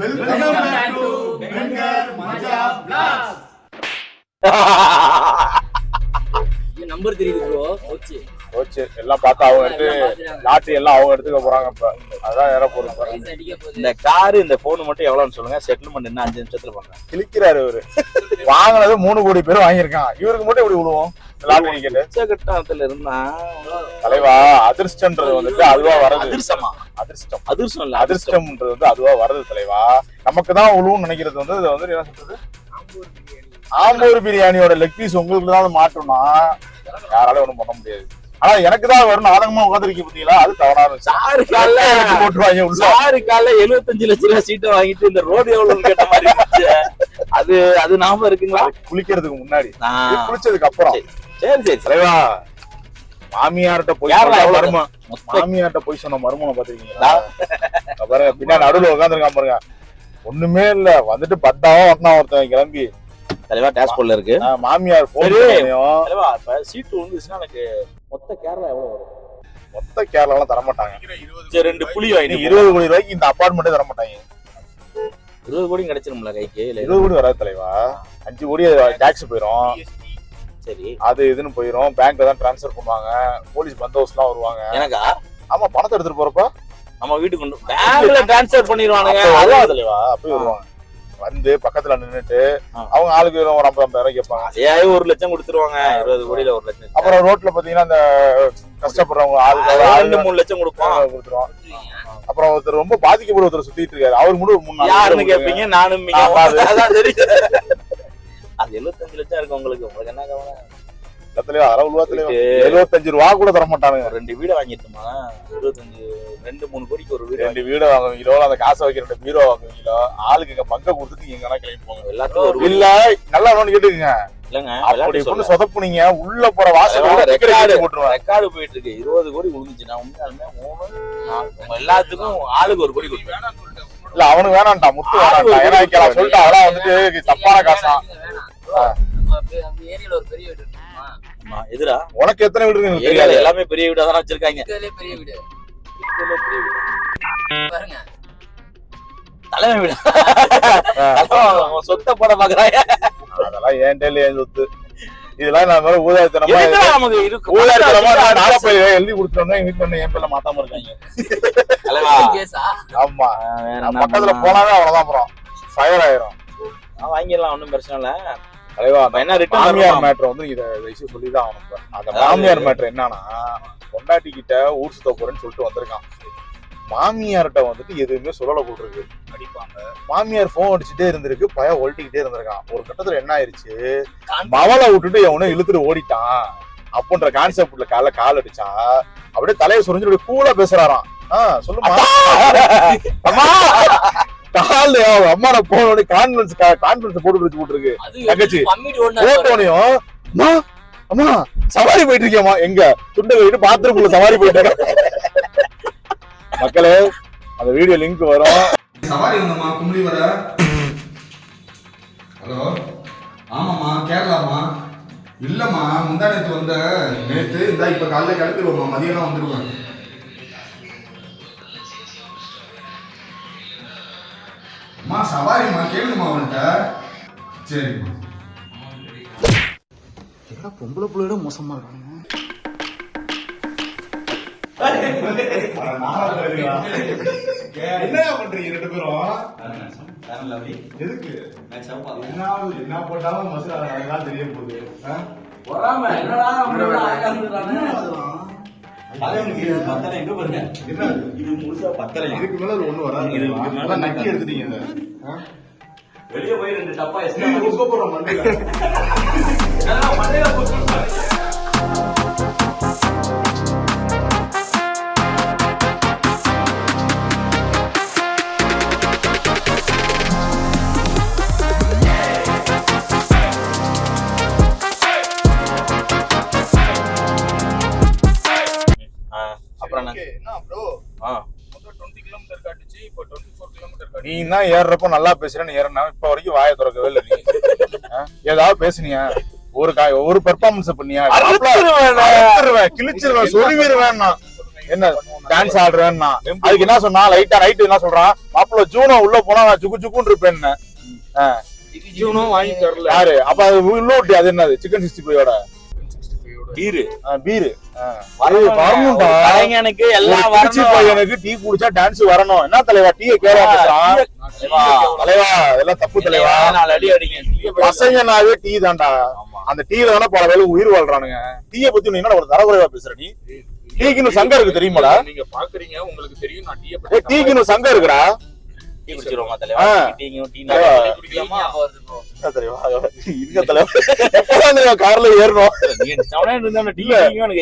Welcome back to பெங்கர் மஜா blocks number தெரியுது ப்ரோ ஓகே எல்லாம் பார்த்தா அவங்க எடுத்து லாட்ரி எல்லாம் அவங்க எடுத்துக்க போறாங்க இப்ப. அதான் ஏற போறோம் இந்த காரு இந்த போன் மட்டும் எவ்வளவுன்னு சொல்லுங்க. செட்டில்மெண்ட் என்ன அஞ்சு நிமிஷத்துல கிழிக்கிறாரு இவரு. வாங்கினது மூணு கோடி பேர் வாங்கியிருக்கான். இவருக்கு மட்டும் எப்படி விழுவோம்? லாட்டரி உச்சகட்டத்துல இருந்தா தலைவா அதிர்ஷ்டன்றது வந்துட்டு அதுவா வரது அதிர்ஷ்டமா? அதிர்ஷ்டம். அதிர்ஷ்டம் இல்ல அதிர்ஷ்டம். அதிர்ஷ்டம்ன்றது வந்து அதுவா வரது தலைவா. நமக்கு தான் உழுவுன்னு நினைக்கிறது வந்து இது வந்து என்ன சொல்றது? ஆம்பூர் பிரியாணியோட லெக் பீஸ் உங்களுக்கு தான் மாட்டோம்னா யாராலும் ஒண்ணும் பண்ண முடியாது. ஆனா எனக்கு தான் வரும் ஆதங்கமா உட்காந்துருக்கீங்க பாத்தீங்களா? அது தவறா இருந்துச்சு. சாரு கால போட்டுருவாங்க சாரு கால எழுபத்தஞ்சு லட்ச ரூபாய் சீட்டை வாங்கிட்டு இந்த ரோடு எவ்வளவு கேட்ட மாதிரி அது அது ஞாபகம் இருக்குங்களா? குளிக்கிறதுக்கு முன்னாடி. குளிச்சதுக்கு அப்புறம். சரி சரி. தலைவா மாமியார்ட்ட போய் மொத்த மாமியார்ட்ட போய் சொன்ன மருமனை பாத்திருக்கீங்களா? பாருங்க பின்னாடி நடுவுல உட்காந்துருக்கான் பாருங்க. ஒண்ணுமே இல்ல. வந்துட்டு பத்தாவா வரணும் ஒருத்தன் கிளம்பி. தலைவா டேஷ்போர்ட்ல இருக்கு. ஆஹ் மாமியார் போன் தலைவா இப்ப சீட்டு விழுந்துச்சுன்னா எனக்கு மொத்த கேரளா எவ்வளவு வரும்? மொத்த கேரளாலாம் தர மாட்டாங்க ரெண்டு புளி இனி வாங்கிட்டு இருபது கோடி ரூபாய்க்கு இந்த அபார்ட்மெண்ட்டே தர மாட்டாங்க இருபது கோடி கிடைச்சிரும்ல கைக்கு இல்ல இருபது கோடி வராது தலைவா. அஞ்சு கோடி டாக்ஸ் போயிரும். சரி. அது இதுன்னு போயிரும். பேங்க்ல தான் டிரான்ஸ்ஃபர் பண்ணுவாங்க. போலீஸ் பந்தோபஸ்லாம் வருவாங்க. எனக்கா? ஆமா பணத்தை எடுத்துட்டு போறப்ப? நம்ம வீட்டுக்கு கொண்டு பேங்க்ல டிரான்ஸ்ஃபர் பண்ணிடுவானுங்க அப்ப அது வருவா தலைவா அப்படி வருவாங்க. வந்து பக்கத்துல நின்னுட்டு. அவங்க ஆளுக்கு ஒரு ஐம்பது ஐம்பதாயிரம் கேட்பாங்க. ஏன் ஒரு லட்சம் கொடுத்துருவாங்க. இருபது கோடியில ஒரு லட்சம். அப்புறம் ரோட்ல பாத்தீங்கன்னா அந்த கஷ்டப்படுறவங்க ஆளுக்கு ஆளு மூணு லட்சம் கொடுப்போம். கொடுத்துருவோம். அப்புறம் ஒருத்தர் ரொம்ப பாதிக்கப்பட்ட ஒருத்தர் சுத்திட்டு இருக்காரு. அவர் கூட மூணு யாருன்னு பேர் கேப்பீங்க? நானும் அளவுலா தலைவா இதுக்கு எழுபத்தஞ்சு ரூபா கூட தர மாட்டானுங்க ரெண்டு வீடு வாங்கிட்டுமா இருபத்தஞ்சு ரெண்டு மூணு கோடிக்கு ஒரு வீடு ரெண்டு வீடு வாங்குவீங்களோ அந்த காசை வைக்கிற ரெண்டு பீரோ வாங்குவீங்களோ ஆளுக்கு இங்க பங்க கொடுத்துட்டு எங்கன்னா கிளம்பி போங்க. வாங்கி எல்லாத்துக்கும் ஒரு வீடு. இல்ல நல்லா ஒண்ணு கேட்டுக்குங்க. சொதப்புனீங்க உள்ள போற வாசல் ரெக்கார்டு. ரெக்கார்டு போயிட்டு இருக்கு இருபது கோடி உண்மையாலுமே மூணு எல்லாத்துக்கும் ஆளுக்கு ஒரு கோடி கொடுப்பேன் இல்ல அவனுக்கு வேணாம்டா முத்து வேணாம்டா ஏன்னா இங்க சொல்லிட்டு அதெல்லாம் வந்துட்டு தப்பான காசா? ஏரியால ஒரு பெரிய எதிரா உனக்கு எத்தனை வீடு இருக்கு? தெரியாது. எல்லாமே பெரிய வீடா தானே வச்சிருக்காங்க பெரிய வீடு. இருக்கிறதுலே பெரிய வீடு. பாருங்க. தலைவன் வீடு? சொத்தை போட பாக்குறாங்க. அதெல்லாம் ஏன்டே இல்லையா சொத்து? இதெல்லாம் நான் மாதிரி ஊதாரித்தனமா நமக்கு இருக்கு? ஊதாரித்தனமா நான் நாளை போய் எழுதி கொடுத்துட்டோம்னா எங்க வீட்டுல ஒண்ணு என் பேர்ல மாத்தாம இருக்காங்க. ஆமா. பக்கத்துல? போனாவே அவ்வளவுதான் அப்புறம். ஃபயர் ஆயிரும். வாங்கிடலாம் ஒண்ணும் பிரச்சனை இல்ல. மாமியார் மேட்ரு வந்து இத விஷயம் சொல்லிதான் ஆகணும் இப்ப. அந்த மாமியார் மேட்ரு என்னன்னா பொண்டாட்டி கிட்ட ஊர் சுத்த போறேன்னு சொல்லிட்டு வந்திருக்கான். மாமியார்கிட்ட வந்துட்டு எதுவுமே சொல்லல போட்டுருக்கு அடிப்பாங்க. மாமியார் போன் அடிச்சுட்டே இருந்திருக்கு பய ஒழட்டிக்கிட்டே இருந்திருக்கான். ஒரு கட்டத்துல என்ன ஆயிருச்சு? மவளை விட்டுட்டு எவனோ இழுத்துட்டு ஓடிட்டான். அப்படின்ற கான்செப்ட்ல கால கால் அடிச்சா அப்படியே தலையை சுரிஞ்சு கூலா பேசுறாராம். ஆஹ் சொல்லுமா? அம்மா கால் அவங்க அம்மா நான் போன கான்ஃபரன்ஸ் கான்ஃபரன்ஸ் போட்டு பிடிச்சு போட்டுருக்கு அது தங்கச்சி. போட்டோனையும் அம்மா அம்மா சவாரி போயிட்டு இருக்கியம்மா எங்க? துண்டை போயிட்டு பாத்ரூம்குள்ள சவாரி போயிட்டு மக்களே அந்த வீடியோ லிங்க் வரும். சவாரி வந்தம்மா கும்பலி வர. ஹலோ? ஆமாம்மா கேரளாம்மா. இல்லம்மா முந்தா நேற்று வந்த நேற்று இந்தா இப்ப காலைல கிளம்பிடுவோம்மா மதியானம் வந்துடுவேன். அம்மா சவாரிம்மா கேளுங்கம்மா அவன்கிட்ட. சரிம்மா. என்னடா பொம்பளை பிள்ளையோட மோசமா இருக்கானுங்க. என்ன பண்றீங்க ரெண்டு பேரும்? எதுக்கு? என்ன என்ன போட்டாலும் மசூரா அதெல்லாம் தெரிய போகுது? பொறாம என்னடா நம்மளோட அழகா இருந்துறானே என்ன இது? இதுக்கு மேல ஒண்ணு வராது அதான் நக்கி எடுத்துட்டீங்க இதை. வெளியே போய் ரெண்டு டப்பா உங்க போறோம் மண்டையில. அப்புறம் நீ தான் ஏறுறப்ப நல்லா பேசுறேன்னு ஏறனா இப்ப வரைக்கும் வாயை திறக்கவே இல்லை நீ? ஏதாவது பேசுனியா? ஒரு கா ஒரு பெர்ஃபார்மன்ஸ் பண்ணியா? கிழிச்சிருவேன் சொல்லிடுவேன் நான். என்ன டான்ஸ் ஆடுறேன்னா அதுக்கு என்ன சொன்னா லைட்டா நைட்டு என்ன சொல்றான் மாப்பிள்ள ஜூனோ உள்ள போனா நான் சுக்கு சுக்குன்னு இருப்பேன்னு ஜீவனும் வாங்கி தரல. யாரு? அப்ப அது உள்ள விட்டு அது என்னது? சிக்கன் சிக்ஸ்டி ஃபைவோட? பீரு. பீரு. வரணும்டா. கலைஞனுக்கு எல்லாம் திருச்சி வரணும். பையனுக்கு டீ குடிச்சா டான்ஸ் வரணும். என்ன தலைவா? டீ கேவா பேசுறான் தலைவா, இதெல்லாம் தப்பு பசங்கனாவே டீ தான்டா. அந்த டீல தானே பல வேலை? உயிர் வாழ்றானுங்க. டீய பத்தி நீ என்ன ஒரு தரக்குறைவா பேசுற நீ? டீக்குன்னு சங்கம் இருக்கு தெரியுமாடா? நீங்க பாக்குறீங்க உங்களுக்கு தெரியும் நான் டீ ஏய், டீக்குன்னு சங்கம் இருக்குடா. டீ குடிச்சிருவோமா தலைவா? ஆ. டீயும் டீ இருக்க தலைவா கார்ல ஏறணும்?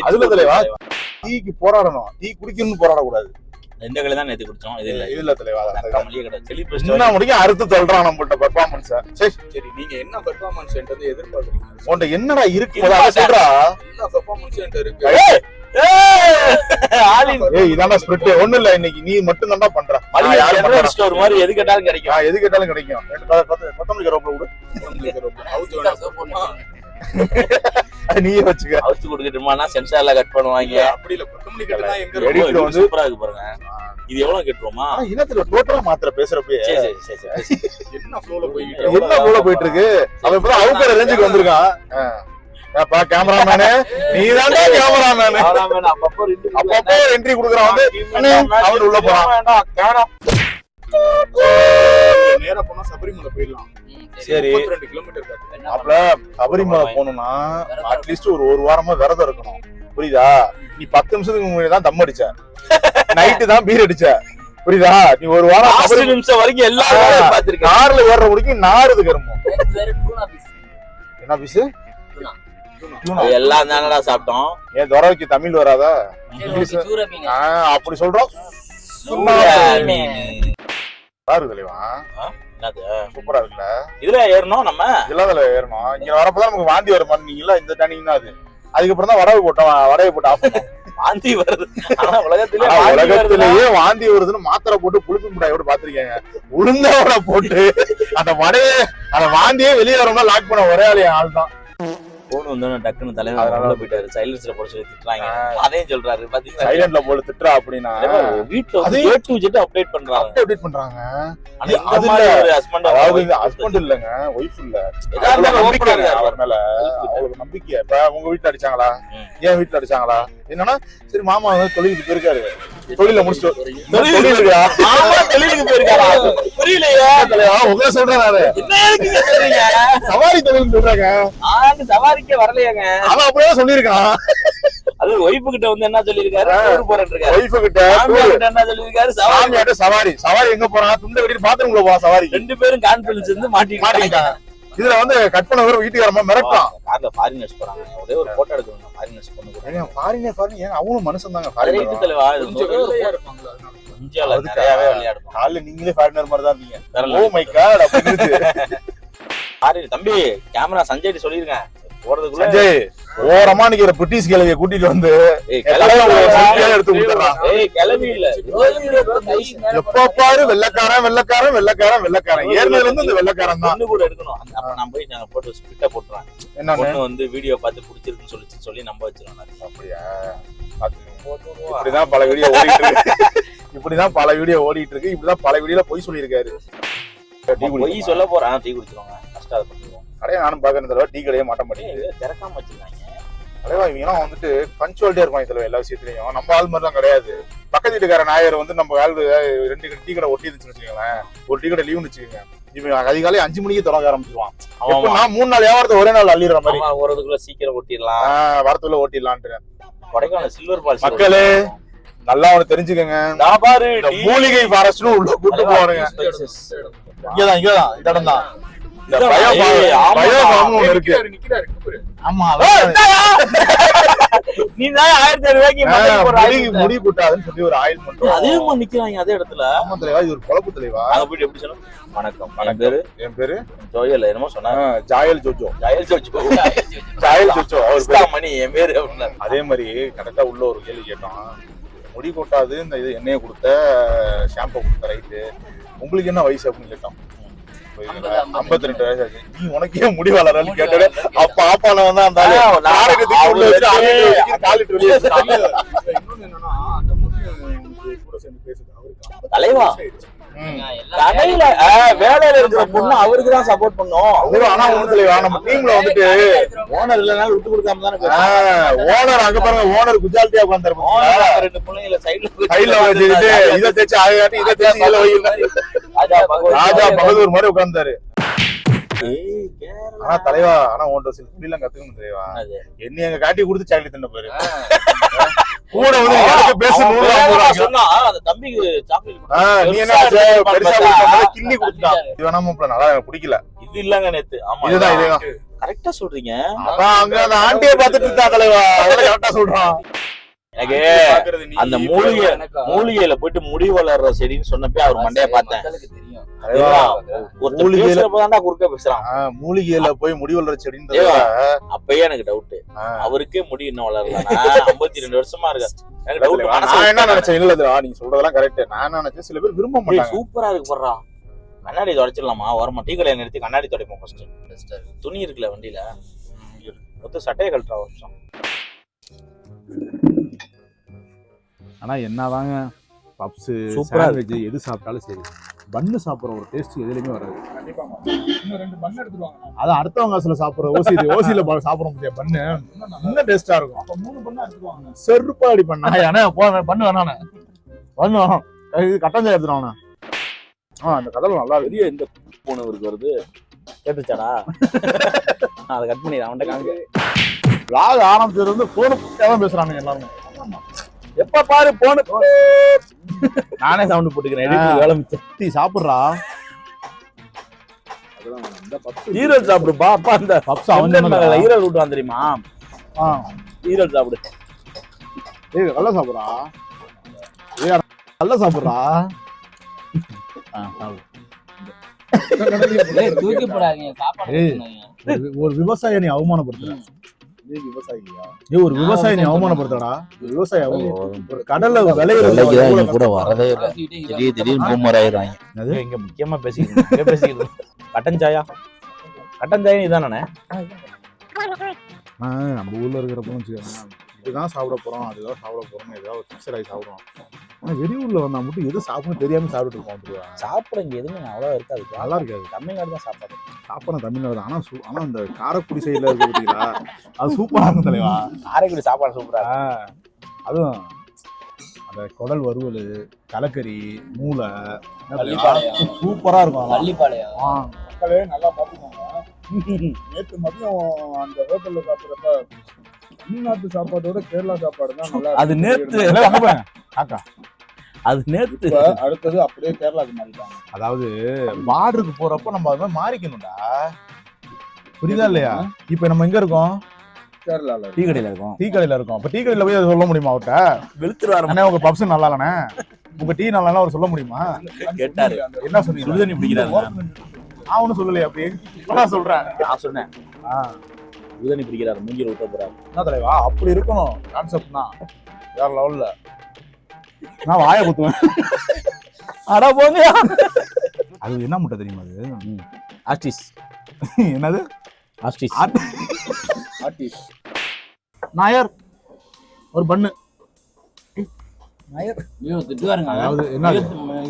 அதுல. தலைவா. டீக்கு போராடணும். டீ குடிக்கணும்னு போராடக்கூடாது. இந்த கலை தான் நேத்து குடிச்சோம் இது இல்ல. இதுல தலைவா அக்கா மளிகை கடை செலி என்ன முடிக்கும் அறுத்து தள்ளுறான் நம்மள்ட்ட பெர்ஃபார்மன்ஸ் சரி சரி நீங்க என்ன பெர்ஃபார்மன்ஸ் வந்து எதிர்பார்க்கறீங்க? உன்ட்ட என்னடா இருக்கு? சொல்றா. என்ன பெர்ஃபார்மன்ஸ் இருக்கு? இதான்டா ஸ்பிரிட் ஒண்ணு இல்ல இன்னைக்கு நீ மட்டும் தான்டா பண்ற. ஸ்டோர் மாதிரி எது கேட்டாலும் கிடைக்கும். எது கேட்டாலும் கிடைக்கும். கொத்தமல்லி கருவேப்பிலை விடு நீயே வச்சுக்க. அவுத்து கொடுக்கட்டுமானா சென்சார்ல கட் பண்ணுவாங்க. அப்படி இல்ல. கொத்தமல்லி கட்டுனா எங்க வந்து- சூப்பரா இருக்கு பாருங்க. இது எவ்வளவு கட்டுறோமா? இனத்துல டோட்டலா மாத்திர பேசுறப்பயே. என்ன ஃப்ளோல போயிட்டு என்ன போல போயிட்டு இருக்கு அவன் இப்பதான் அவுக்கிற ரேஞ்சுக்கு வந்திருக்கான். ஆ. ஏப்பா கேமராமேனு நீ தான்டா கேமராமேனு அப்பப்போ ரெண்டு அப்பப்போ என்ட்ரி குடுக்குறான் வந்து அண்ணே, அவன் உள்ள போறான். வேண்டாம் கேமரா நேரா போனா சபரிமலை போயிடலாம். சரி. 32 கிலோமீட்டர் காட்டு என்ன அப்பல சபரிமலை போகணும்னா அட்லீஸ்ட் ஒரு ஒரு வாரமா விரதம் இருக்கணும். புரியுதா? நீ பத்து நிமிஷத்துக்கு முன்னாடி தான் தம் அடிச்ச. நைட்டு தான் பீர் அடிச்ச. புரியுதா? நீ ஒரு வாரம் சபரி- நிமிஷம் வரைக்கும் எல்லா கார்ல ஏற முடிக்கும் நாறுது கருமம். என்ன பீஸ் எல்லாம் தானடா சாப்பிட்டோம். ஏன் துறவைக்கு தமிழ் வராதா? இங்கிலீஷ். அப்படி சொல்றோம். பாரு தலைவா என்னது? சூப்பரா இருக்குல்ல? இதுல ஏறணும் நம்ம? இதெல்லாம் அதுல ஏறணும். இங்க வரப்பதான் நமக்கு வாந்தி வர மாட்டீங்களா இந்த டைனிங் தான் அது. அதுக்கப்புறம் தான் வடவை போட்டோம் வடையை போட்டு ஆஃப் வாந்தி வருது. ஆனா உலகத்திலே உலகத்திலேயே வாந்தி வருதுன்னு மாத்திரை போட்டு புளிப்பு முட்டாயோட பாத்திருக்கேங்க உளுந்தோட போட்டு அந்த வடையை அந்த வாந்தியே வெளியே வரணும்னா லாக் பண்ண ஒரே ஆளு ஆள் தான் போன் வந்தோடனே டக்குன்னு தலைவர் அதனால போயிட்டாரு. சைலன்ஸ்ல போட சொல்லி திட்டுறாங்க. அதையும் சொல்றாரு. பாத்தீங்களா? சைலண்ட்ல போட்டு திட்டுறா அப்படின்னா வீட்டுல வந்து ஏ டு ஜெட் அப்டேட் பண்றாங்க. அப்டேட் பண்றாங்க. ஆனா அது. ஒரு ஹஸ்பண்ட் அதாவது ஹஸ்பண்ட் இல்லங்க ஒய்ஃப் இல்ல. ஏதாவது நம்பிக்கை அவர் மேல அவளுக்கு நம்பிக்கை. இப்ப உங்க வீட்டுல அடிச்சாங்களா. என் வீட்டுல அடிச்சாங்களா? என்னன்னா சரி மாமா வந்து தொழிலுக்கு போயிருக்காரு. தொழில முடிச்சுட்டு தொழிலுக்கு போயிருக்காரா? புரியலையே. உங்களை சொல்றேன் நானு. சவாரி தொழில் சொல்றாங்க. சவாரிக்கே வரலையாங்க. அவன் அப்படியே சொல்லியிருக்கான். அது ஒய்ஃபு கிட்ட வந்து என்ன சொல்லியிருக்காரு? டூர் போறேன் இருக்காரு ஒய்ஃபு கிட்ட என்ன சொல்லியிருக்காரு? சவாரி. சவாரி. சவாரி எங்க போறான்? துண்டை கட்டிட்டு பாத்ரூம்ல போவான் சவாரி. ரெண்டு பேரும் கான்பிடன்ஸ் இருந்து மாட்டிக்கிட்டாங்க. மாட்டிக்கிட்டாங்க. இதுல வந்து கட் பண்ண வரும் வீட்டுக்காரமா மிரட்டான் கார்ல ஃபாரினர்ஸ் போறாங்க. ஒரே ஒரு போட்டோ எடுக்கணும் ஃபாரினர்ஸ் பொண்ணு கூட. ஃபாரினர் ஃபாரினர் ஏங்க அவனும் மனுஷன் தாங்க ஃபாரினர் தலைவா இது கொஞ்சம்? நிறையவே விளையாடுவோம் காலைல நீங்களே ஃபாரினர் மாதிரி தான் இருந்தீங்க வேற ஓ மை காட் அப்படின்னு சாரி தம்பி கேமரா சஞ்சய் சொல்லிருக்கேன். போறதுக்குள்ள ஓரமா நிக்கிற பிரிட்டிஷ் கிழவிய கூட்டிட்டு வந்து எப்ப பாரு வெள்ளக்காரன் வெள்ளக்காரன் வெள்ளக்காரன் வெள்ளக்காரன். ஏறினதுல இருந்து இந்த வெள்ளக்காரன் தான். பொண்ணு கூட எடுக்கணும். அந்த- அப்ப நான் போய் நாங்க போட்டு ஸ்பிட்ட என்னன்னு? பொண்ணு வந்து வீடியோ பார்த்து பிடிச்சிருக்குன்னு சொல்லிச்சு சொல்லி நம்ப வச்சிருவோம் அப்படியா. இப்படிதான் பல வீடியோ ஓடிட்டு இருக்கு. இப்படிதான் பல வீடியோ ஓடிட்டு இருக்கு. இப்படிதான் பல வீடியோல பொய் சொல்லியிருக்காரு. பொய் சொல்ல போறேன். டீ குடிச்சிருவாங்க. கஷ்டம் அதை பண்ணிடுவோம் கடையை நானும் பாக்குறேன் தடவை. டீ கடையே மாட்ட மாட்டேங்குது. திறக்காம வச்சிருக்காங்க. தலைவா இவங்கலாம் வந்துட்டு பஞ்சுவாலிட்டியா இருப்பாங்க தலைவா எல்லா விஷயத்துலயும். நம்ம ஆள் மாதிரி தான் கிடையாது. பக்கத்து வீட்டுக்கார நாயர் வந்து நம்ம ஆள் ரெண்டு டீ கடை ஒட்டி இருந்துச்சுன்னு வச்சுக்கோங்களேன். ஒரு டீ கடை லீவ்னு வச்சுக்கோங்க. இவன் அதிகாலை அஞ்சு மணிக்கு தொடங்க ஆரம்பிச்சிருவான். நான் மூணு நாள் வியாபாரத்தை ஒரே நாள் அள்ளிடுற மாதிரி. ஆமா ஓரதுக்குள்ள சீக்கிரம் ஒட்டிடலாம். ஆஹ் வரத்துல ஓட்டிடலான்ட்டு கொடைக்கானல் சில்வர் பால்ஸ் மக்களே, நல்லா அவனை தெரிஞ்சுக்கங்க. மூலிகை ஃபாரஸ்ட்னு உள்ள கூட்டு தலைவா, spices. இங்கதான் இங்கதான் இந்த இடம் தான். நீ தான் ஆயிரத்தி ரூபாய்க்கு முடி குட்டாதுன்னு சொல்லி ஒரு ஆயில் பண்றோம் அதே மாதிரி நிக்கிறாங்க அதே இடத்துல. ஆமா தலைவா இது ஒரு குழப்பு தலைவா. அங்க போயிட்டு எப்படி சொன்னோம் வணக்கம். என் பேரு? என் பேரு? ஜோயல் என்னமோ சொன்னாங்க ஜாயல் ஜோஜோ. ஜாயல் ஜோஜ். ஜாயல் ஜோஜோ. அவர். மணி என் பேரு அதே மாதிரி கரெக்டா உள்ள ஒரு கேள்வி கேட்டோம். முடி கொட்டாது இந்த இது எண்ணெயை கொடுத்த ஷாம்பு கொடுத்த ரைட்டு உங்களுக்கு என்ன வயசு அப்படின்னு கேட்டோம். ஐம்பத்தி ரெண்டு வயசு ஆச்சு. நீ உனக்கே முடி வளரன்னு கேட்டது அப்ப ஆப்பான வந்து அந்த நாடகத்துக்கு உள்ள வச்சு அவரு வெளியே தலைவா? கடையில வேலையில இருக்கிற பொண்ணு அவருக்கு தான் சப்போர்ட் பண்ணும். தலைவா, ஆனா ஒண்ணு தலைவா நம்ம டீம்ல வந்துட்டு ஓனர் இல்லனாலும் விட்டு கொடுக்காம தானே. ஓனர் அங்க பாருங்க ஓனர் குஜால்ட்டியா அந்த ரெண்டு பிள்ளைங்கள சைடுல வச்சுக்கிட்டு இதை தேய்ச்சி அதை காட்டி இதை தேய்ச்சி ராஜா பகதூர் மாதிரி உட்கார்ந்தாரு. ஆனா தலைவா ஆனா உன்ட்ட சில புள்ளிலாம் கத்துக்கணும் தலைவா. என்னை அங்க காட்டி கொடுத்து சாக்லேட் தின்ன பாரு. கூட வந்து எனக்கு பேச சொன்னா, அந்த தம்பிக்கு கொடுத்தான். நீ என்ன பெருசா கொடுத்தா கிள்ளி கொடுத்தான் இது வேணாம இப்ப நல்லா எனக்கு பிடிக்கல. இது இல்லங்க நேத்து. ஆமா இதுதான் இதுதான். கரெக்டா சொல்றீங்க. அங்க அந்த ஆண்டியை பார்த்துட்டு இருந்தா தலைவா. கரெக்டா சொல்றான். எனக்கு அந்த மூலிகை மூலிகையில போயிட்டு முடி வளர்ற செடின்னு சொன்னப்பே அவர் மண்டைய பார்த்தேன். மூலிகையில- பேசுறப்பதான்டா குறுக்க பேசுறான். ஆ, மூலிகையில போய் முடி வளர செடின்றது ஏவா, அப்பயே எனக்கு டவுட். அவருக்கே முடி இன்னும் வளரலனா ஐம்பத்தி ரெண்டு வருஷமா இருக்கு எனக்கு டவுட் நான் என்ன நினைச்சேன்? இல்ல நீங்க சொல்றதெல்லாம் கரெக்ட் நான் நினைச்சேன்? சில பேர் விரும்ப மாட்டாங்க. சூப்பரா இருக்கு போடுறா. கண்ணாடி தொடச்சிடலாமா? வரமா? டீ கடையை நிறுத்தி கண்ணாடி துடைப்போம் ஃபர்ஸ்ட் துணி இருக்குல்ல வண்டியில? மொத்த சட்டையை கழட்டுறா ஒரு நிமிஷம் ஆனா என்னதாங்க பப்ஸ் சூப்பரா சாண்ட்விச் எது சாப்பிட்டாலும் சரி. பன்னு சாப்பிடுற ஒரு டேஸ்ட் எதுலயுமே வராது. அது அடுத்தவங்க காசுல சாப்பிடுற ஓசி ஓசியில சாப்பிட முடியாது பண்ணு இன்னும் டேஸ்டா இருக்கும். செருப்பாடி பண்ணா அண்ணா போ பண்ணு வேணாண்ணே பண்ணு வேணாம். இது கட்டஞ்சா எடுத்துருவாண்ணா ஆ அந்த கதவு நல்லா பெரிய இந்த பூனை இருக்கு வருது கேட்டுச்சாடா அதை கட் பண்ணி அவன்கிட்ட காமிக்க லாக் ஆரம்பிச்சது வந்து போன தான் பேசுறானுங்க எல்லாரும். எப்ப பாரு போன நானே சவுண்ட் போட்டுக்கிறேன். டீ சாப்பிடுறா. ஈரல் சாப்பிடுப்பா அப்பா அந்த பப்ஸ் அவன்? ஈரல் விட்டுவான் தெரியுமா? ஆ. ஈரல் சாப்பிடு. ஏய் நல்லா சாப்பிடுறா. ஏய் நல்லா சாப்பிடுறா. தூக்கி போடாதீங்க சாப்பாடு. கொடுத்துருங்க. ஒரு- ஒரு விவசாயியை நீ விவசாயியா? ஏய் ஒரு விவசாயி ஒரு விவசாயி. ஒரு கடல்ல விளையிற விலைக்கு கூட வரதே இல்லை. பேசிக்கிட்டே இங்க திடீர் திடீர்னு பூமர் ஆயிடுறாங்க? இங்க முக்கியமா பேசிக்கிறோம் இங்க பேசிக்கிறோம் கட்டன் சாயா? கட்டன் சாயா இதானே? ஆ, நம்ம ஊர்ல இருக்கிறப்ப வச்சுக்கோங்க இதுதான் சாப்பிட போறோம் அதுதான் சாப்பிட போறோம் ஏதாவது ஃபிக்ஸட் ஆகி சாப்பிடுறோம் ஆனா வெளியூர்ல வந்தா மட்டும் எது சாப்பிடணும் தெரியாம சாப்பிட்டு இருக்கோம் அப்படியா? சாப்பிட இங்க எதுவுமே அவ்வளோ இருக்காது. நல்லா இருக்காது. தமிழ்நாடு தான் சாப்பாடு. சாப்பிட தமிழ்நாடு தான். ஆனா சூ- ஆனா இந்த காரைக்குடி சைடுல இருக்கு பாத்தீங்களா? அது சூப்பரா இருக்கும் தலைவா காரைக்குடி சாப்பாடு சூப்பரா ஆ, அதுவும் அந்த குடல் வறுவல் கலக்கறி மூளை என்ன தெரியுமா? பள்ளிப்பாளையம். சூப்பரா இருக்கும். பள்ளிப்பாளையம். ஆ, மக்களே நல்லா பாத்துக்கோங்க நேத்து மதியம் அந்த ஹோட்டல்ல சாப்பிடுறப்ப தமிழ்நாட்டு சாப்பாட்டோட கேரளா சாப்பாடு தான் நல்லா அது நேத்து. காக்கா. அது நேத்து அடுத்தது அப்படியே கேரளாக்கு மாறிட்டாங்க. அதாவது பார்டருக்கு போறப்ப நம்ம அது மாதிரி மாறிக்கணும்டா. புரியுதா இல்லையா? இப்ப நம்ம எங்க இருக்கோம்? கேரளால டீ கடையில இருக்கும். டீ கடையில இருக்கோம். இப்ப டீ கடையில போய் அதை சொல்ல முடியுமா அவர்கிட்ட வெளுத்துருவாரு அண்ணே உங்க பப்ஸ் நல்லா இல்லண்ணே. உங்க டீ நல்லா அவர் சொல்ல முடியுமா? கேட்டாரு. என்ன சொன்னீங்க? சுடுதண்ணி பிடிக்கிறாரு. நான் ஒண்ணும் சொல்லலையே அப்படி. இப்பதான் சொல்றேன். நான் சொன்னேன். சுடுதண்ணி பிடிக்கிறாரு மூஞ்சில விட்ட போறாரு. என்ன தலைவா அப்படி இருக்கணும். கான்செப்ட் தான். வேற லெவல்ல நான் வாயை குத்துவேன். அட போங்க அது என்ன முட்டை தெரியுமா அது? ஆஸ்டிஸ் என்னது? ஆஸ்டிஸ் ஆர்டிஸ்ட் நாயர். ஒரு பண்ணு. ஐயோ திட்டுவாருங்க. அதாவது என்னது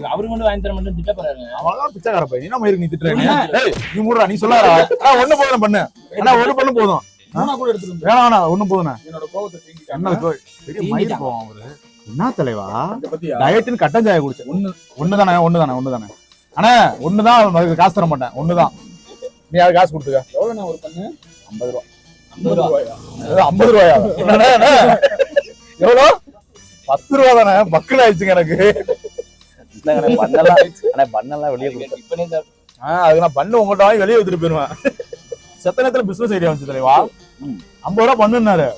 அவருக்கு மட்டும் வாங்கி தர மட்டும் திட்ட போறாருங்க அவன்லாம் பிச்சைக்கார பையன். நீ நம்ம இருக்கு நீ திட்டுற நீ ஏய், நீ மூடுறா நீ சொல்லாரா ஆ ஒண்ணு போதும் பண்ணு. என்ன ஒண்ணு பண்ணு போதும். வேணாம் ஒண்ணு போதுண்ணே என்னோட கோவத்தை தீங்கிட்டாங்க. என்ன கோ- பெரிய மயிர் தீங்கிட்டான். போவோம் அவரு. என்ன தலைவா? டயட்னு கட்டன் சாய குடிச்ச. ஒண்ணு. ஒண்ணுதானே ஒண்ணுதானே ஒண்ணுதானே? அண்ணே ஒண்ணுதான் காசு தர மாட்டேன். ஒண்ணுதான். நீ அது காசு கொடுத்துக்க? எவ்வளவு நான் ஒரு பண்ணு? ஐம்பது ரூபா. ஐம்பது ரூபா ரூபாயா? ஐம்பது ரூபாயா? எவ்வளோ? பத்து ரூபா தானே? பக்கல் ஆயிடுச்சுங்க எனக்கு. பண்ணலாம் ஆனா பண்ணலாம் வெளியே கொடுத்தேன். இப்பனே சாப்பிட்டு ஆ, அதுக்கு நான் பண்ணு உங்கள்கிட்ட வாங்கி வெளியே எடுத்துட்டு போயிருவேன் செத்த நேரத்துல பிசினஸ் ஐடியா வந்துச்சு தலைவா ஐம்பது ரூபா பண்ணுனாரு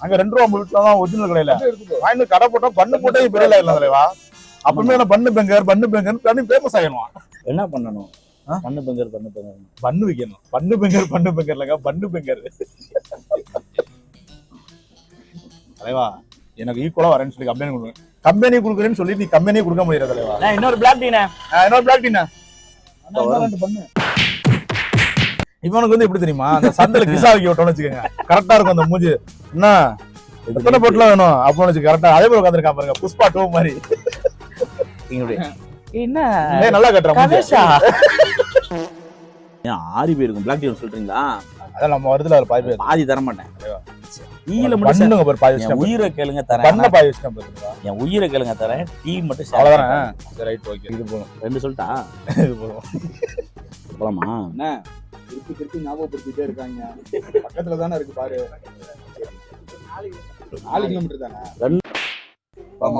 அங்க ரெண்டு ரூபா வீட்டுல தான் ஒரிஜினல் கடையில. எடுத்துக்கோ வாங்கி கடை போட்டா பண்ணு போட்டே பெரிய ஆயிடலாம் தலைவா அப்பவுமே நான் பண்ணு பெங்கர் பண்ணு பெங்கர் பண்ணி ஃபேமஸ் ஆயிடுவான். என்ன பண்ணணும்? பண்ணு பெங்கர் பண்ணு பெங்கர். பண்ணு வைக்கணும். பண்ணு பெங்கர் பண்ணு பெங்கர் இல்லைங்க பண்ணு பெங்கர். தலைவா எனக்கு ஈக்குவலா வரேன்னு சொல்லி கம்பெனி கொடுங்க. கம்பெனி கொடுக்குறேன்னு சொல்லி நீ கம்பெனியே கொடுக்க முடியாது தலைவா. இன்னொரு பிளாக் டீனே இன்னொரு பிளாக் டீனா இவனுக்கு வந்து எப்படி தெரியுமா அந்த சந்தையில கிசா வைக்க விட்டோம்னு வச்சுக்கோங்க. கரெக்டா இருக்கும் அந்த மூஞ்சி. என்ன எத்தனை பொட்டலாம் வேணும்? அப்போ வச்சு கரெக்டா அதே மாதிரி உட்காந்துருக்கான் பாருங்க புஷ்பா டூ மாதிரி. என்ன? நல்லா கட்டுற கணேஷா? ஏன் ஆரி போயிருக்கும் பிளாக் டீ சொல்றீங்களா? அதான் நம்ம வருதுல பாய் பேர் பாதி தர மாட்டேன் டீல மட்டும் பண்ணுங்க பாரு பாய் என் வச்சுட்டேன் உயிரை கேளுங்க பண்ண தரேன் பாய். வச்சுட்டேன் பாருங்க என் உயிரை கேளுங்க தரேன். டீ மட்டும். சரி ரைட் ஓகே இது போதும். ரெண்டு சொல்லிட்டா? இது போதும். போலாமா? திருப்பி திருப்பி ஞாபகப்படுத்திட்டே இருக்காங்க. பக்கத்துல தானே இருக்கு பாரு. நாலு கிலோமீட்டர் தானே?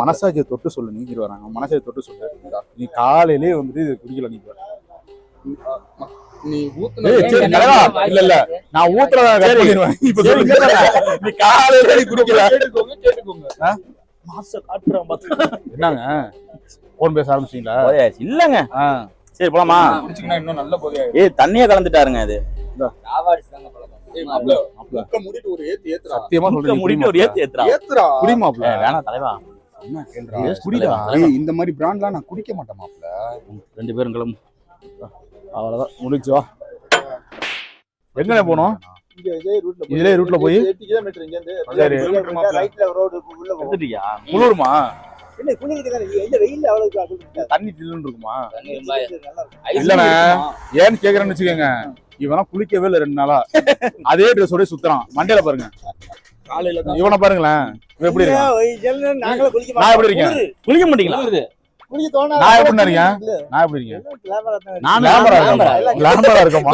மனசாட்சியை தொட்டு சொல்லு நீக்கிட்டு வராங்க மனசாட்சியை தொட்டு சொல்லு. நீ காலையிலேயே வந்துட்டு இது குடிக்கல நீ நீ ஊத்துன சரி. இல்ல, இல்ல. நான் ஊத்துறதா கட் பண்ணிடுவேன். இப்ப சொல்லுங்க. நீ காலையில நீ குடிக்கல. கேட்டுக்கோங்க கேட்டுக்கோங்க மாச காட்டுறான் பாத்து. என்னங்க? போன் பேச ஆரம்பிச்சிட்டீங்களா? போயாச்சு. இல்லங்க. சரி போலாமா? குடிச்சிங்கன்னா இன்னும் நல்ல போதையா ஏய் தண்ணியே கலந்துட்டாருங்க அது காவாடிச்சு தாங்க பழக்கம். ஏய் மாப்ள முக்க மூடிட்டு ஒரு ஏத்து ஏத்துறா. சத்தியமா முக்க சொல்றேன் முடிட்டு ஒரு ஏத்து ஏத்துறா. ஏத்துறா. குடிமாப்ல ஏய், வேணாம் தலைவா. இந்த மாதிரி பிராண்ட்லாம் நான் குடிக்க மாட்டேன் மாப்ள ரெண்டு பேரும் கிளம்பு. அவ்வளவுதான். முடிச்சு வா. எங்கண்ணே போனோம்? இங்க இதே ரூட்ல போய் 80 கிலோமீட்டர் இங்க இருந்து சரி. குளிருமா? தண்ணி தில்லுன்னு இருக்குமா? இல்லண்ணே. ஏன்னு கேக்குறேன்னு வச்சுக்கோங்க. இவனா குளிக்கவே இல்லை ரெண்டு நாளா. அதே ட்ரெஸ்ஸோட சுத்துறான். மண்டையில பாருங்க. இவனை பாருங்களேன். எப்படி இருக்கான்? நான் எப்படி இருக்கேன்? குளிக்க மாட்டீங்களா? குளிக்க தோணாது? நான் எப்படி இருக்கேன் நான் எப்படி இருக்கேன். கிளாமரா இருக்கமா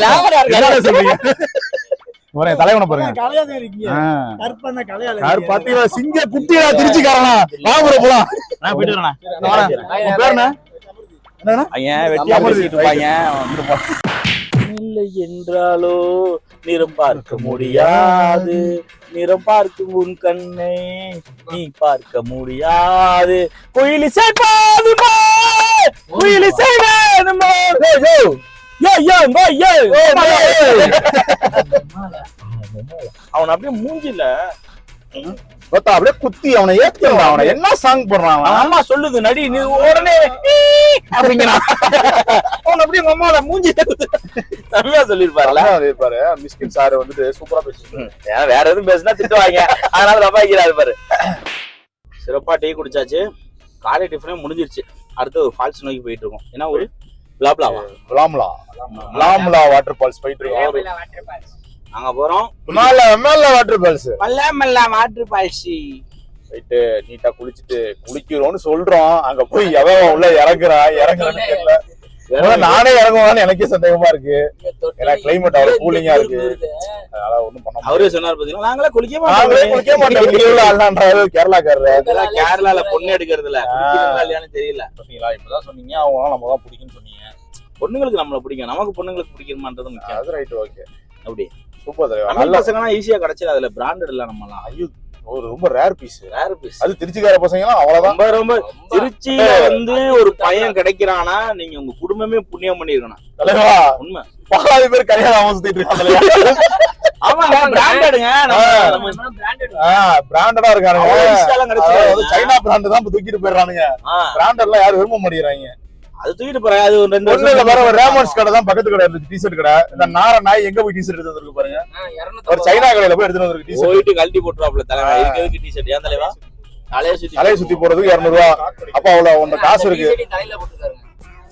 என்ன சொல்றீங்க? தலைவனை பாருங்க. சிங்க குட்டியா திருச்சிக்காரனா? வாங்குற போலாம். நான் போயிட்டு வரேன் பேர் என்ன? இல்லை என்றாலோ நிறம் பார்க்க முடியாது. நிறம் பார்க்கும் உன் கண்ணை நீ பார்க்க முடியாது. குயிலிசை பாதுமா! குயிலிசை வேணுமா? அவன் அப்படியே மூஞ்சில பார்த்தா அப்படியே குத்தி அவனை ஏத்துறான் அவனை என்ன சாங் போடுறான் அம்மா சொல்லுது நடி நீ உடனே அப்படிங்கிறான். அவன் அப்படியே உங்க அம்மாவோட மூஞ்சி அதான் அது பாரு மிஸ்கின் சார் வந்துட்டு சூப்பரா பேசுறாரு ஏன்னா வேற எதுவும் பேசினா திட்டுவாங்க. அதனால தப்பா வைக்கிறாரு பாரு சிறப்பா டீ குடிச்சாச்சு. காலை டிஃபனே முடிஞ்சிருச்சு. அடுத்து ஒரு ஃபால்ஸ் நோக்கி போயிட்டு இருக்கோம். ஏன்னா ஒரு பிளாப்லாவா விளாம்லா விளாம்லா வாட்டர் ஃபால்ஸ் போயிட்டு இருக்கோம். நாங்க போறோம். மேல மேல வாட்டர் ஃபால்ஸ் மல்ல மல்ல வாட்டர் பால்சி போயிட்டு நீட்டா குளிச்சுட்டு குளிக்கிறோம்னு சொல்றோம். அங்க போய் எவன் உள்ள இறங்குறான் இறங்குறான்னு தெரியல. நானே இறங்குவான்னு எனக்கே சந்தேகமா இருக்கு. ஏன்னா climate அவ்வளவு ஆ இருக்கு. அதனால ஒண்ணும் பண்ண முடியாது. அவரே சொன்னார் பாத்தீங்களா? நாங்களே குளிக்க மாட்டோம். குளிக்க மாட்டோம். கேரளாக்காரரு. இதெல்லாம் கேரளால பொண்ணு எடுக்கிறதுல குளிக்கிறீங்களா இல்லையான்னு தெரியல. சொன்னீங்களா? இப்பதான் சொன்னீங்க. அவங்க நம்ம தான் பிடிக்கும்னு சொன்னீங்க. பொண்ணுங்களுக்கு நம்மள பிடிக்கும். நமக்கு பொண்ணுங்களுக்கு பிடிக்குமான்றது முக்கியம். அது ரைட் ஓகே அப்படி. சூப்பர் தலைவா நல்ல பசங்கன்னா ஈஸியா கிடைச்சிடும் அதுல பிராண்டட் இல்ல நம்மலாம். ஐயோ ஒரு ரொம்ப ரேர் பீஸ் ரேர் பீஸ் அது திருச்சிக்கார பசங்க எல்லாம் அவ்வளவுதான். ரொம்ப ரொம்ப. திருச்சியில வந்து ஒரு பையன் கிடைக்கிறானா நீங்க உங்க குடும்பமே புண்ணியம் பண்ணிருக்கணும். தலைவா? உண்மை. பாதி பேர் கல்யாணம் ஆகாம சுத்திட்டு இருக்காங்க branded-ஆ இருக்கானுங்க. சைனா பிராண்ட் தான் தூக்கிட்டு போயிடுறானுங்க. பிராண்டட் எல்லாம் யாரும் விரும்ப மாட்டேங்கிறாங்க. அது தூக்கிட்டு போறேன் அது ஒரு ரெண்டு ஒண்ணு இல்ல வருஷம் வேற ஒரு ரேமன்ஸ் கடை தான் பக்கத்து கடை இருந்துச்சு. டிஷர்ட் கடை. இந்த நார நாய் எங்க போய் டிஷர்ட் எடுத்து வந்திருக்கு பாருங்க. ஒரு சைனா கடையில போய் எடுத்துட்டு வந்திருக்கு டிஷர்ட் போயிட்டு கழட்டி போட்டுருவாப்ல தலைவா இதுக்கு எதுக்கு டிஷர்ட் ஏன் தலைவா? தலைய சுத்தி தலையை சுத்தி போறதுக்கு இருநூறு ரூபா அப்ப அவ்வளவு அந்த காசு இருக்கு. தலையில போட்டுருக்காருங்க.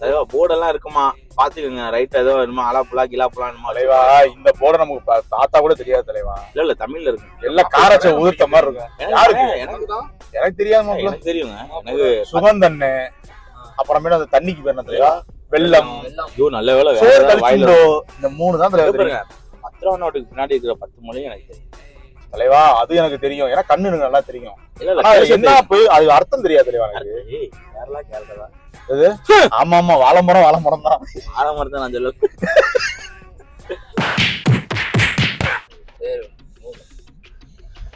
தலைவா போர்டெல்லாம் இருக்குமா? பாத்துக்கோங்க. ரைட் ஏதோ என்னமோ அலாப்புலா கிலாப்புலா என்னமோ தலைவா இந்த போட நமக்கு தாத்தா கூட தெரியாது தலைவா. இல்ல இல்ல தமிழ்ல இருக்கு. எல்லாம் காரச்ச உதிர்த்த மாதிரி இருக்கும். யாருக்கு? எனக்கு எனக்கு தெரியுங்க. எனக்கு சுகந்தண்ணு. அப்புறமேட்டு அந்த தண்ணிக்கு பேர் என்ன வெள்ளம். ஐயோ நல்ல வேலை சோறு கழிச்சுண்டோ இந்த மூணு தான் தலைவா இருக்கு தெரியும் பாருங்க. பத்து ரூபா நோட்டுக்கு பின்னாடி இருக்கிற பத்து மொழியும் எனக்கு தெரியும். தலைவா அது எனக்கு தெரியும். ஏன்னா கண்ணு எனக்கு நல்லா தெரியும். என்ன போய் அது அர்த்தம் தெரியாது தலைவா எனக்கு? கேரளா ஆமா ஆமா வாழைமரம் வாழைமரம் தான். ஆரம்பத்தை நான் சொல்ல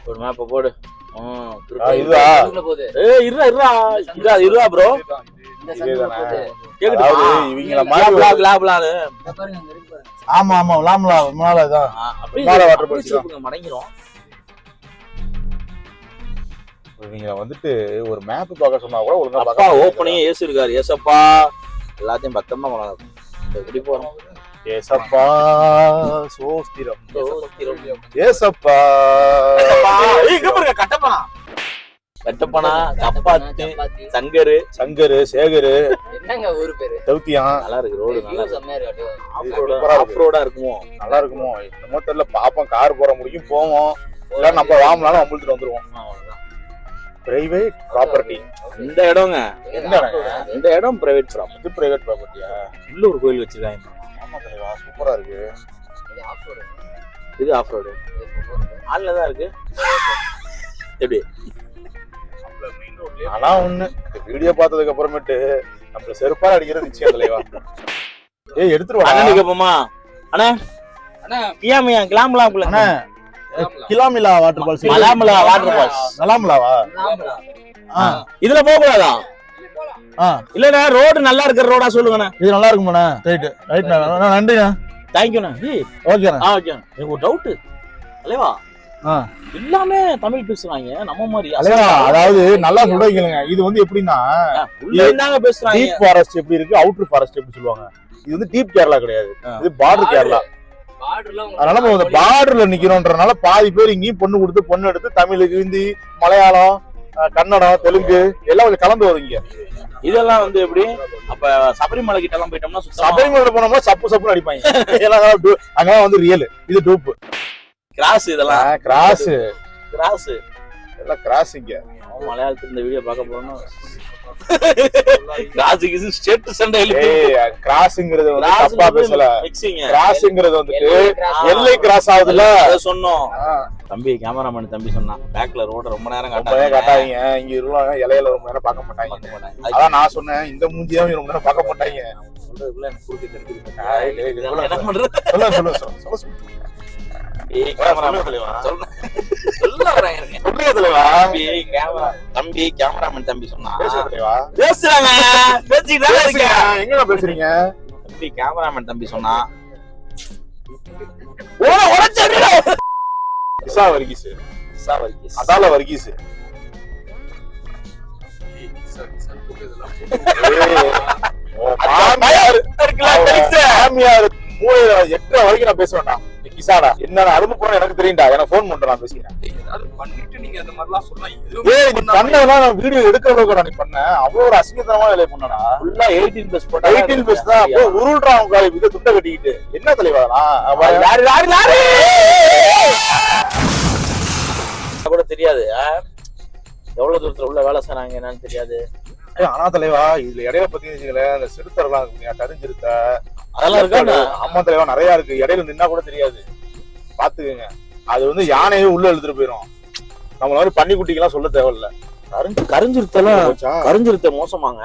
ஒரு மேப்ப போடு. இதுவா? ஏய் இருடா. இருடா இருடா. இருடா ப்ரோ கேக்குதா இவங்கள மாதிரி பிளா பிளா ஆமா ஆமா விளாமலா முன்னால தான் ஆ, அப்படியே மேல water அப்படியே போச்சுதான். திருப்புங்க, மடங்கிரும். இவங்க வந்துட்டு ஒரு மேப் பார்க்க சொன்னா கூட ஒழுங்கா அப்பா ஓப்பனிங் ஏசு இருக்காரு ஏசப்பா எல்லாத்தையும் பத்திரமா எப்படி போறோம்? ஏசப்பா சோஸ்திரம். ஏசப்பா கட்டப்பனா. கட்டப்பனா சப்பாத்தி சங்கரு சங்கரு சேகரு. என்னங்க ஊரு பேரு? செவுத்தியான் நல்லா இருக்கு ரோடு நல்லா இருக்கு ஆஃப் ரோடு இருக்குமோ? நல்லா இருக்குமோ? என்னமோ தெரியல பாப்போம் கார் போற முடியும் போவோம். இல்ல நம்ம வாங்கினாலும் அம்புழுத்துட்டு வந்துருவோம். பிரைவேட் ப்ராப்பர்ட்டி இந்த இடங்க. எந்த இடங்க? இந்த இடம் பிரைவேட் ப்ராப்பர்ட்டி இது பிரைவேட் ப்ராப்பர்ட்டியா உள்ள ஒரு கோயில் வச்சிருக்காங்க. ஆமா தலைவா சூப்பரா இருக்கு. இது ஆஃப் ரோடு இது போறது. ஆன்ல தான் இருக்கு. எப்படி? ஆனா ஒண்ணு வீடியோ பார்த்ததுக்கு அப்புறமேட்டு நம்ம செருப்பால அடிக்கிறது நிச்சயம் தலைவா ஏய் எடுத்துட்டு வா அண்ணனுக்கு போமா அண்ணா அண்ணா, கியாமியா கிளாம்லாம் அண்ணா கிலாமிலா வாட்டர் ஃபால்ஸ் மலாமலா வாட்டர் ஃபால்ஸ்? ஆ. இதுல போக கூடாதா ஆ இல்லண்ணா ரோடு நல்லா இருக்கிற ரோடா சொல்லுங்கண்ணா. இது நல்லா இருக்குமாண்ணா? ரைட்டு ரைட்ண்ணா நன்றிண்ணா. தேங்க்யூண்ணா ஏய் ஓகேண்ணா ஆ ஓகே எனக்கு ஒரு டவுட் தலைவா ஆ. எல்லாமே தமிழ் பேசுறாங்க நம்ம மாதிரி. அதாவது நல்லா சொல்றீங்க இது வந்து எப்படின்னா டீப் ஃபாரஸ்ட் எப்படி இருக்கு அவுட்டர் ஃபாரஸ்ட் எப்படி சொல்லுவாங்க? இது வந்து டீப் கேரளா கிடையாது. இது பார்டர் கேரளா அதனால நம்ம இந்த பார்டர்ல நிக்கிறோன்றனால பாதி பேர் இங்கேயும் பொண்ணு கொடுத்து பொண்ணு எடுத்து தமிழ் ஹிந்தி மலையாளம் கன்னடம் தெலுங்கு எல்லாம் கொஞ்சம் கலந்து வரும் இங்க. இதெல்லாம் வந்து எப்படி? அப்ப சபரிமலை கிட்ட எல்லாம் போயிட்டோம்னா சபரிமலை போனோம்னா சப்பு சப்புன்னு அடிப்பாங்க. du- அங்கெல்லாம் வந்து ரியல் இது டூப் கிராஸ் இதெல்லாம். கிராஸ் கிராஸ் எல்லாம் கிராஸ் இங்க. மலையாளத்துல இந்த வீடியோ பார்க்க போறோம் கிராஸுக்கு ஸ்டேட் சண்டை கிராஸ்ங்கிறது வந்து தப்பா பேசல மிக்சிங் கிராஸ்ங்கிறது வந்துட்டு எல்லை கிராஸ் ஆகுதுல்ல அத சொன்னோம் தம்பி கேமராமேன் தம்பி சொன்னான் பேக்ல ரோட ரொம்ப நேரம் காட்டாங்க காட்டாதீங்க இங்க இருவாங்க இலையில ரொம்ப நேரம் பார்க்க மாட்டாங்க அதான் நான் சொன்னேன் இந்த மூஞ்சியாவும் ரொம்ப நேரம் பார்க்க மாட்டாங்க சொல்றதுக்குள்ள எனக்கு குறுக்க இதெல்லாம் என்ன பண்றது சொல்ல சொல்ல சொல்ல தம்பி கேமரா தம்பி கேமராமேன் தம்பி சொன்னா. பேசுறாங்க. எங்க பேசுறீங்க? தம்பி கேமராமேன் தம்பி சொன்னா. ஓட உடைச்சிடுற இசா வர்கீஸ் அதால வர்கீஸ் மூளையில எட்டரை வரைக்கும் நான் பேசுவேன்டா நீ கிசாடா என்னென்ன அருமை போறோம் எனக்கு தெரியும்டா. எனக்கு ஃபோன் பண்றேன் நான் பேசிக்கிறேன். ஏதாவது பண்ணிட்டு நீங்க அந்த மாதிரிலாம் சொன்னா ஏய் நீ பண்ணதெல்லாம் நான் வீடியோ எடுக்கிற அளவுக்கு நீ பண்ண. அவ்வளவு ஒரு அசிங்கத்தனமான வேலையை பண்ணடா. ஃபுல்லா 18 பிளஸ் போட்டா எயிட்டீன் பிளஸ் தான். அப்போ உருள்றான் உங்க இதை துட்ட கட்டிக்கிட்டு. என்ன தலைவா? லாரி லாரி லாரி கூட தெரியாது? எவ்வளவு தூரத்துல உள்ள வேலை செய்றாங்க என்னன்னு தெரியாது. ஆனா தலைவா இதுல இடையில பாத்தீங்கன்னு அந்த சிறுத்தரெல்லாம் இருக்கு இல்லையா, அதெல்லாம் இருக்கா அம்மா தலைவா நிறைய இருக்கு. இடையில நின்னா கூட தெரியாது. பாத்துக்கங்க. அது வந்து யானையே உள்ள எழுதிட்டு போயிரும். நம்மள மாதிரி பன்னிக்குட்டிக்கெல்லாம் சொல்ல தேவையில்ல. கரிஞ்சு கரிஞ்சிருத்தெல்லாம்? கரிஞ்சிருத்த மோசமாங்க.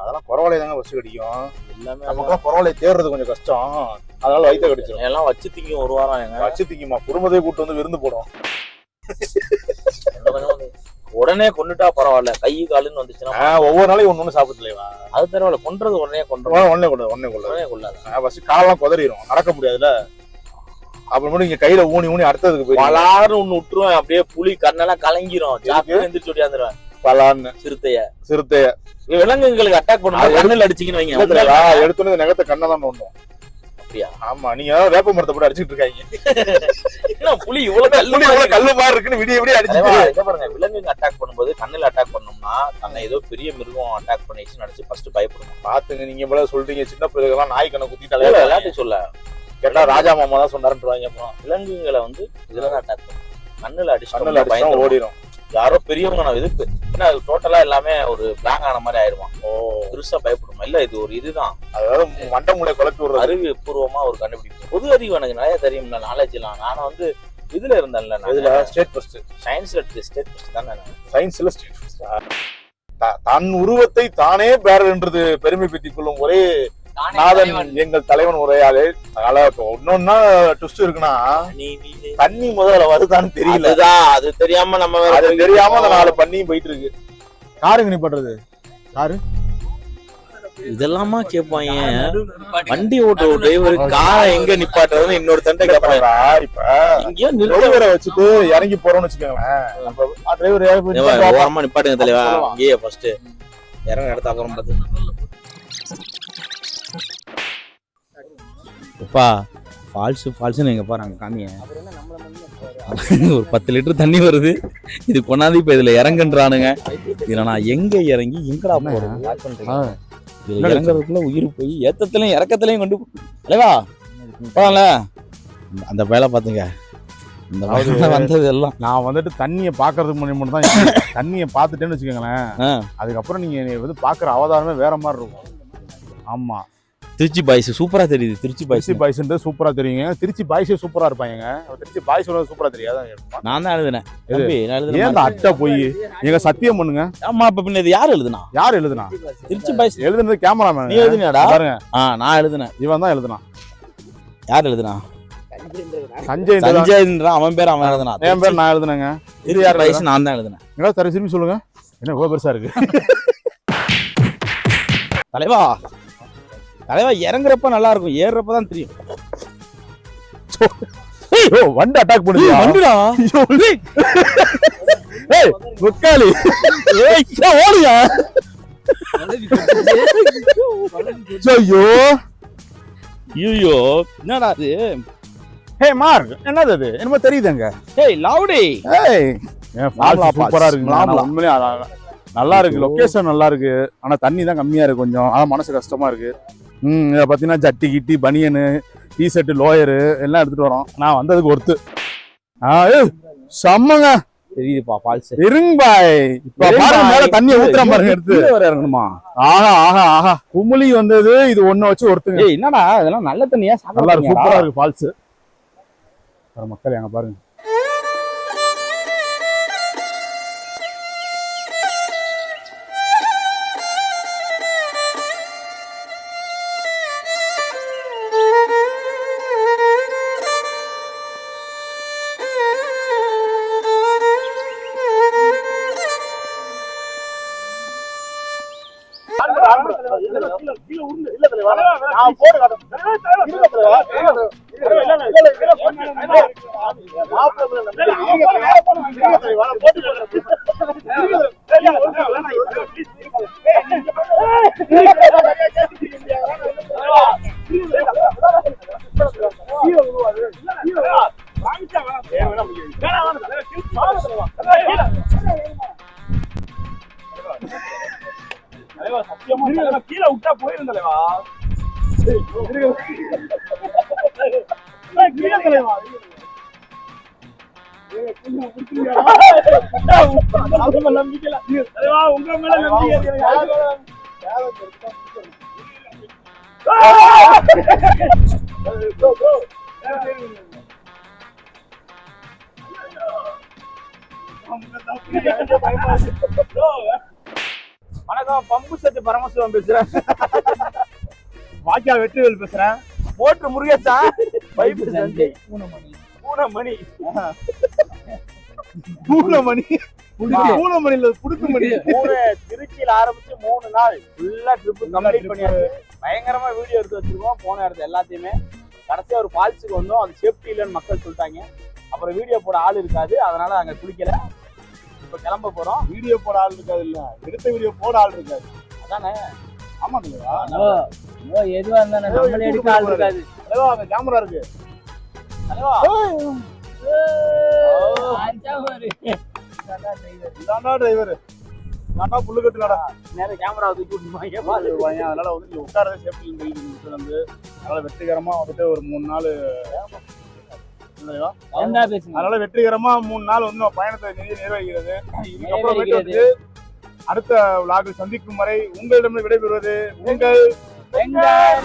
அதெல்லாம் குறவலை தாங்க பஸ் கடிக்கும். எல்லாமே நமக்கெல்லாம் குறவலை தேடுறது கொஞ்சம் கஷ்டம். அதனால வயிற்ற கடிச்சிடும் எல்லாம் வச்சு திங்க ஒரு வாரம் எங்க வச்சு திங்கிமா? குடும்பத்தையே கூட்டு வந்து விருந்து போடும் உடனே கொண்டுட்டா பரவாயில்ல. கை காலுன்னு வந்துச்சுன்னா ஒவ்வொரு நாளையும் ஒண்ணு ஒண்ணு சாப்பிடலையா அது பரவாயில்ல. கொன்றது உடனே கொண்டுறோம் ஒன்னே கொண்டு ஒன்னே கொள்ள உடனே கொள்ளாத. ஃபர்ஸ்ட் காலெல்லாம் குதறிடும் நடக்க முடியாதுல்ல. அப்புறமேட்டு இங்க கையில ஊனி ஊனி அடுத்ததுக்கு போய் பலாறு ஒண்ணு விட்டுருவேன். அப்படியே புலி கண்ணெல்லாம் கலங்கிரும். எந்திரிச்சு ஓடியாந்துருவேன் பலான்னு சிறுத்தைய. சிறுத்தைய. விலங்குகளுக்கு அட்டாக் பண்ணும்போது கண்ணில் அடிச்சிங்கன்னு வைங்க. இந்த நகத்தை கண்ணை தான் நோண்டும். அப்படியா? ஆமா நீங்க வேப்ப மரத்தை போட்டு அடிச்சிட்டு இருக்காங்க. புலி இவ்வளவு கல்லு புலி எவ்வளவு கல்லு மாதிரி இருக்குன்னு விடிய விடிய இங்க பாருங்க விலங்குங்க அட்டாக் பண்ணும்போது கண்ணில் அட்டாக் பண்ணோம்னா தன்னை ஏதோ பெரிய மிருகம் அட்டாக் பண்ணிடுச்சு நினைச்சு ஃபர்ஸ்ட் பயப்படணும் பாத்துங்க நீங்க போல சொல்றீங்க சின்ன பிள்ளைகள்லாம் நாய் கண்ணை இல்ல, குத்திட்டாலே விளையாட்டு சொல்ல. கேட்டா ராஜா மாமா தான் சொன்னாருன்றாங்க விலங்குகளை வந்து இதுலதான் அட்டாக் பண்ணும். கண்ணுல அடிச்சு கண்ணுல அடிச்சா ஓடிடும் யாரோ பெரியவங்க நான் எதுக்கு ஏன்னா டோட்டலா எல்லாமே ஒரு பிளாங்க் ஆன மாதிரி ஆயிருவான். ஓ. பெருசா பயப்படுமா? இல்ல இது ஒரு இதுதான். அதாவது மண்டை மூளை குழப்பி விடுறது. அறிவு பூர்வமா ஒரு கண்டுபிடிப்பு. பொது அறிவு எனக்கு நிறைய தெரியும் நாலேஜ் எல்லாம். நானும் வந்து இதுல இருந்தேன்ல இதுல ஸ்டேட் ஃபர்ஸ்ட் சயின்ஸ்ல ஸ்டேட் ஃபர்ஸ்ட் தான் நான்? சயின்ஸ்ல ஸ்டேட் ஃபர்ஸ்ட் தன் உருவத்தை தானே பேரன்றது பெருமை பற்றி கொள்ளும் ஒரே நானே நாதன். எங்கள் தலைவன் உரையாளு அதனால ஒன்னொன்னா ட்விஸ்ட் இருக்குன்னா நீ நீ நீ- தண்ணி முதல்ல வருதான்னு தெரியல. அது தெரியாம நம்ம வேற அது தெரியாம அந்த நாலு பண்ணியும் போயிட்டு இருக்கு காருங்க நிப்பாட்டுறது? இதெல்லாமா கேட்பாங்க வண்டி ஓட்டுற டிரைவர் காரை எங்க நிப்பாட்டுறதுன்னு இன்னொரு தண்டை கேட்பாங்க இப்ப இப்ப இங்கேயோ நிறுத்த டிரைவரை வச்சுட்டு இறங்கி போறோம்னு வச்சுக்கோங்களேன். டிரைவர் ஓரமா நிப்பாட்டுங்க தலைவா. இங்கேயே ஃபர்ஸ்ட் இறங்க இடத்த அப்புறம் பார்த்து எப்பா ஃபால்ஸ் ஃபால்ஸ்னு எங்க பாருங்க காமிய. ஒரு பத்து லிட்டர் தண்ணி வருது. இது கொண்டாந்து இப்ப இதுல இறங்குன்றானுங்க. இதுல நான் எங்க இறங்கி எங்கடா ஆ. இதுல இறங்குறதுக்குள்ள உயிர் போய் ஏத்தத்திலையும் இறக்கத்திலையும் கொண்டு அல்லவா போகல அந்த வேலை பாத்துங்க இந்த வந்தது எல்லாம். நான் வந்துட்டு தண்ணியை பாக்குறதுக்கு முன்னாடி மட்டும் தான் தண்ணியை பார்த்துட்டேன்னு வச்சுக்கோங்களேன். அதுக்கப்புறம் நீங்க என்னைய வந்து பாக்குற அவதாரமே வேற மாதிரி இருக்கும். ஆமா. திருச்சி பாய்ஸ் சூப்பரா தெரியுது திருச்சி பாய்ஸ். திருச்சி பாய்ஸ்ன்றது சூப்பரா தெரியுங்க. திருச்சி பாய்ஸே சூப்பரா இருப்பாங்க திருச்சி பாய்ஸ் சூப்பரா தெரியாதான் நான் தான் எழுதுனேன். ஏன் அட்டை போய்? எங்க சத்தியம் பண்ணுங்க. ஆமா இப்ப பின்ன இது யார் எழுதுனா? யார் எழுதுனா? திருச்சி பாய்ஸ். எழுதுனது கேமராமேன். நீ எழுதுனியாடா? பாருங்க. ஆ நான் எழுதுனேன். இவன் தான் எழுதுனான் யார் எழுதுனா? சஞ்சய் சஞ்சய்ன்றான் அவன் பேர் அவன் எழுதுனா. என் பேர் நான் எழுதுனேங்க. திருச்சி யார் பாய்ஸ் நான் தான் எழுதுனேன். எங்க தர திரும்பி சொல்லுங்க. என்ன இவ்வளவு பெருசா இருக்கு? தலைவா. தலைவா இறங்குறப்ப நல்லா இருக்கும் ஏறுறப்ப தான் தெரியும். ஐயோ வண்டி அட்டாக் பண்ணுதியா வண்டுடா? ஏய். முக்காலி. ஏய் ஓடுங்க ஐயோ. ஐயோ என்னடா அது ஹே மார்க் என்னது அது? என்னமோ தெரியுதுங்க ஏய் லவுடி. மாம்பழம் ஃபால்ஸ் சூப்பரா. இருக்கு அழகா- நல்லா இருக்கு லொகேஷன் நல்லா இருக்கு. ஆனா தண்ணி தான் கம்மியா இருக்கு கொஞ்சம். ஆனா மனசு கஷ்டமா இருக்கு. இதை பார்த்தீங்கன்னா ஜட்டி கிட்டி பனியனு டி ஷர்ட் லோயரு எல்லாம் எடுத்துட்டு வரோம். நான் வந்ததுக்கு ஒருத்து. ஆ செம்மங்க. தெரியுதுப்பா ஃபால்ஸ் இருங்க பாய். இப்ப பாருங்க மேல தண்ணியை ஊத்துற பாருங்க எடுத்து இறங்கணுமா? ஆஹா ஆஹா ஆஹா. குமுளி வந்தது இது ஒண்ணு வச்சு ஒருத்துங்க. ஏய் என்னடா இதெல்லாம் நல்ல தண்ணியா நல்லா சூப்பரா இருக்கு ஃபால்ஸ் மக்கள் அங்க பாருங்க. தலைவா சத்தியமா கீழே விட்டா போயிருந்தலைவா. வணக்கம் பம்பு செட்டு பரமசிவம் பேசுறேன். வாக்கியா வெற்றிவேல் பேசுறேன். மோட்ரு முருகேசா. பைப்பு சஞ்சய் பூனமணி. பூனமணி. பூலமணி பூலமணில புடுக்குமணி. மூணு திருச்சியில ஆரம்பிச்சு மூணு நாள் ஃபுல்லா ட்ரிப் கம்ப்ளீட் பண்ணியாச்சு. பயங்கரமா வீடியோ எடுத்து வச்சிருக்கோம் போன இடத்துல எல்லாத்தையுமே. கடைசியா ஒரு ஃபால்ஸுக்கு வந்தோம். அது சேஃப்டி இல்லைன்னு மக்கள் சொல்லிட்டாங்க. அப்புறம் வீடியோ போட ஆள் இருக்காது. அதனால அங்க குளிக்கல. இப்ப கிளம்ப போறோம். வீடியோ போட ஆள் இருக்காது இல்ல. எடுத்த வீடியோ போட ஆள் இருக்காது. அதானே. ஆமா எதுவா இருந்தாலும் நம்மளே எடுக்க ஆள் இருக்காது. கேமரா இருக்கு. டிரைவர் நான்டா புல்லு கட்டுலடா நேரம் கேமரா தூக்கி விட்டுருப்பாங்க வருவாங்க அதனால வந்து இங்க உட்காரதே சேஃப்டி சொல்லிட்டு வந்து அதனால வெற்றிகரமா வந்துட்டு ஒரு மூணு நாள் அதனால வெற்றிகரமா மூணு நாள் வந்து பயணத்தை நிதி நிறைவேறுகிறது இதுக்கப்புறமேட்டு வந்து அடுத்த விழாவில் சந்திக்கும் வரை உங்களிடம் விடைபெறுவது உங்கள் எங்கள்